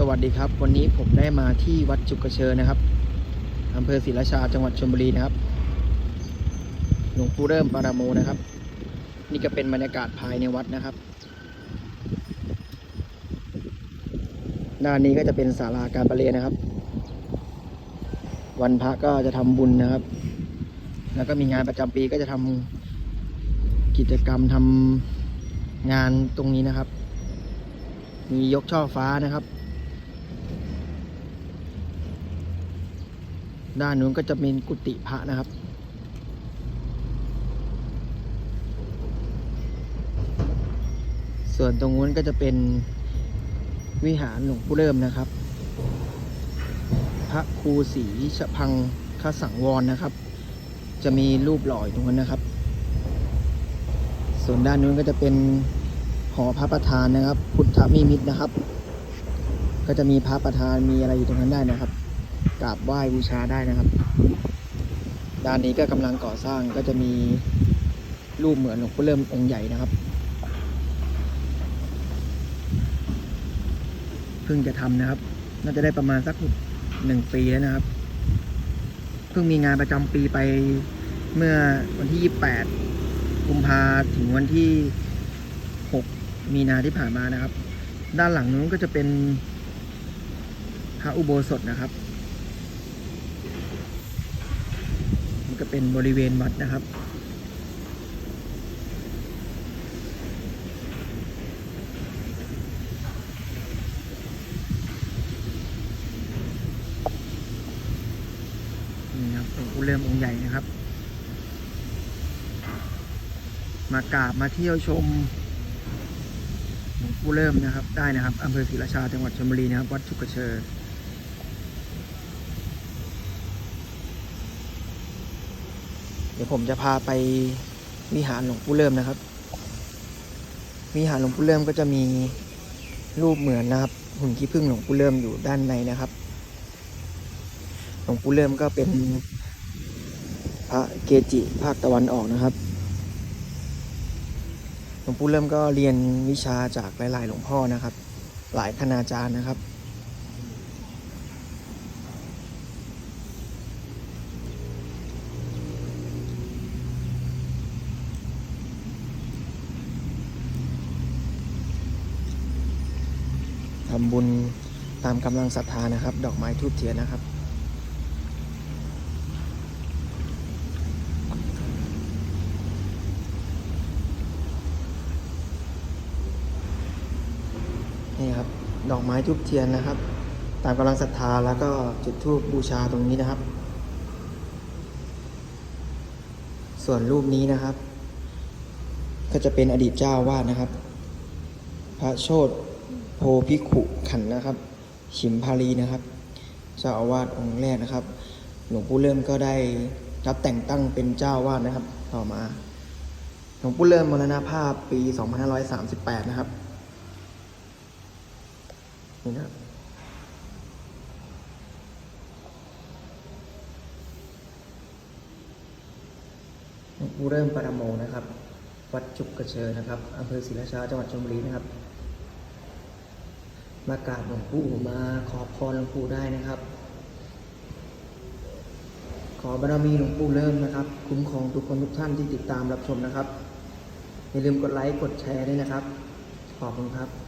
สวัสดีครับ วันนี้ผมได้มาที่วัดจุกกระเชอนะครับอำเภอศรีราชาจังหวัดชลบุรีนะครับ หลวงปู่เริ่มปาราโมนะครับ นี่ก็เป็นบรรยากาศภายในวัดนะครับ ด้านนี้ก็จะเป็นศาลาการประเรียนนะครับ วันพระก็จะทำบุญนะครับ แล้วก็มีงานประจำปีก็จะทำกิจกรรมทำงานตรงนี้นะครับ มียกช่อฟ้านะครับ ด้านนู้นก็จะเป็นกุฏิพระนะครับ ส่วนตรงนู้นก็จะเป็นวิหารหลวงปู่เริ่มนะครับ พระครูศรีชะพังคสังวรนะครับ จะมีรูปหล่ออยู่ตรงนั้นนะครับ ส่วนด้านนู้นก็จะเป็นหอพระประธานนะครับ พุทธมิมิตนะครับ ก็จะมีพระประธานมีอะไรอยู่ตรงนั้นได้นะครับ กราบไหว้บูชาได้นะครับ ด้านนี้ก็กำลังก่อสร้างก็จะมีรูปเหมือนหลวงปู่เริ่มองค์ใหญ่นะครับ เพิ่งจะทำนะครับ น่าจะได้ประมาณสักหนึ่งปีแล้วนะครับ เพิ่งมีงานประจำปีไปเมื่อวันที่ 28 กุมภาถึงวันที่ 6 มีนาที่ผ่านมานะครับ ด้านหลังนู้นก็จะเป็นพระอุโบสถนะครับ ก็เป็นบริเวณวัดนะครับ นี่นะครับหลวงปู่เริ่มองค์ใหญ่นะครับ มากราบมาเที่ยวชมหลวงปู่เริ่มนะครับ ได้นะครับอำเภอศรีราชาจังหวัดชลบุรีนะครับ วัดชุกเชอ เดี๋ยวผมจะพาไปวิหารหลวงปู่เริ่มนะครับ วิหารหลวงปู่เริ่มก็จะมีรูปเหมือนนะครับหุ่นขี้ผึ้งหลวงปู่เริ่มอยู่ด้านในนะครับ หลวงปู่เริ่มก็เป็นพระเกจิภาคตะวันออกนะครับ หลวงปู่เริ่มก็เรียนวิชาจากหลาย ๆ หลวงพ่อนะครับ หลายคณาจารย์นะครับ ทำบุญตามกำลังศรัทธานะครับ ดอกไม้ทูบเทียนนะครับ นี่ครับ ดอกไม้ทูบเทียนนะครับ ตามกำลังศรัทธาแล้วก็จุดธูปบูชาตรงนี้นะครับ ส่วนรูปนี้นะครับ ก็จะเป็นอดีตเจ้าวาดนะครับ พระโชต ภิกขุขันนะครับฉิมพาลีนะครับเจ้าอาวาสองค์แรกนะครับ หลวงปู่เริ่มก็ได้รับแต่งตั้งเป็นเจ้าวาดนะครับ ต่อมา หลวงปู่เริ่มมรณภาพปี 2538 นะครับนี่นะครับหลวงปู่เริ่มปรโมนะครับ วัดจุกกระเชอนะครับอำเภอศรีราชาจังหวัดชลบุรีนะครับ มากราบหลวงปู่มาขอพรหลวงปู่ได้นะครับ ขอบารมีหลวงปู่เริ่มนะครับ คุ้มครองทุกคนทุกท่านที่ติดตามรับชมนะครับ อย่าลืมกดไลค์กดแชร์ด้วยนะครับ ขอบคุณครับ